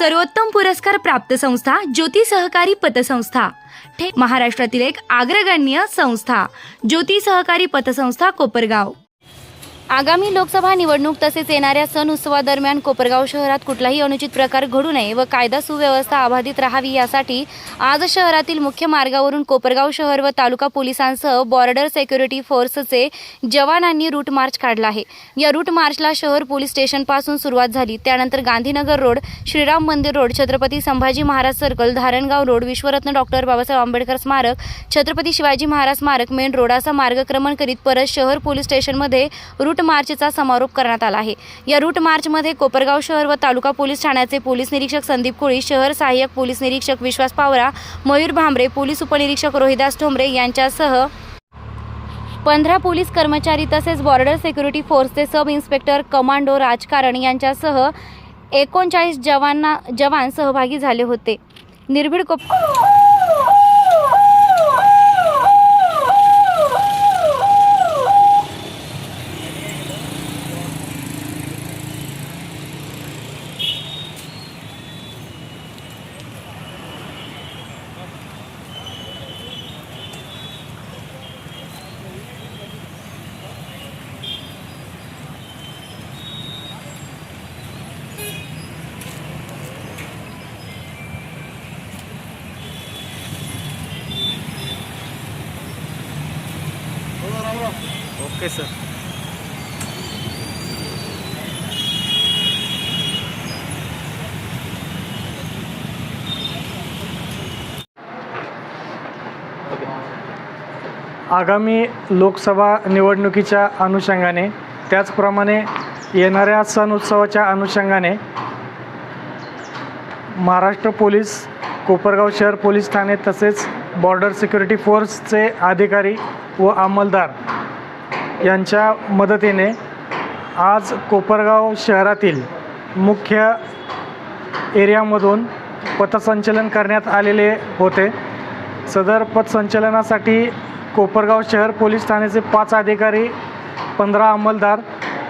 सर्वोत्तम पुरस्कार प्राप्त संस्था ज्योती सहकारी पतसंस्था. ठे महाराष्ट्रातील एक अग्रगण्य संस्था ज्योती सहकारी पतसंस्था कोपरगाव. आगामी लोकसभा निवडणूक तसेच येणाऱ्या सण उत्सवादरम्यान कोपरगाव शहरात कुठलाही अनुचित प्रकार घडू नये व कायदा सुव्यवस्था अबाधित राहावी यासाठी आज शहरातील मुख्य मार्गावरून कोपरगाव शहर व तालुका पोलिसांसह बॉर्डर सेक्युरिटी फोर्सचे जवानांनी रूट मार्च काढला आहे. या रूट मार्चला शहर पोलीस स्टेशनपासून सुरुवात झाली. त्यानंतर गांधीनगर रोड श्रीराम मंदिर road Chhatrapati Sambhaji Maharaj circle Dharangaon road विश्वरत्न doctor Babasaheb Ambedkar स्मारक छत्रपती शिवाजी महाराज स्मारक मेन रोडाचा मार्गक्रमण करीत परत शहर पोलीस स्टेशनमध्ये रूट रूट मार्चचा समारोप करण्यात आला आहे. या रूट मार्चमध्ये कोपरगाव शहर व तालुका पोलीस ठाण्याचे पोलीस निरीक्षक संदीप कोळी शहर सहाय्यक पोलीस निरीक्षक विश्वास पावरा मयूर भांबरे पोलीस उपनिरीक्षक रोहिदास ठोंबरे यांच्यासह पंधरा पोलीस कर्मचारी तसेच बॉर्डर सिक्युरिटी फोर्सचे सब इन्स्पेक्टर कमांडो राजकारण यांच्यासह एकोणचाळीस जवांना जवान सहभागी झाले होते. निर्भीड कोप ओके सर. आगामी लोकसभा निवडणुकीच्या अनुषंगाने त्याचप्रमाणे येणाऱ्या सण उत्सवाच्या अनुषंगाने महाराष्ट्र पोलीस कोपरगाव शहर पोलीस ठाणे तसेच बॉर्डर सिक्युरिटी फोर्सचे अधिकारी व अंमलदार यांच्या मदतीने आज कोपरगाव शहरातील मुख्य एरियामधून पथसंचलन करण्यात आलेले होते. सदर पथसंचलनासाठी कोपरगाव शहर पोलीस ठाण्याचे पाच अधिकारी पंधरा अंमलदार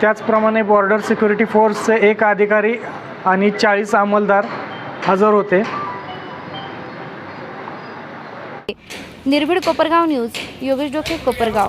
त्याचप्रमाणे बॉर्डर सिक्युरिटी फोर्सचे एक अधिकारी आणि चाळीस अंमलदार हजर होते. निर्भीड कोपरगाव न्यूज योगेश डोके कोपरगाव.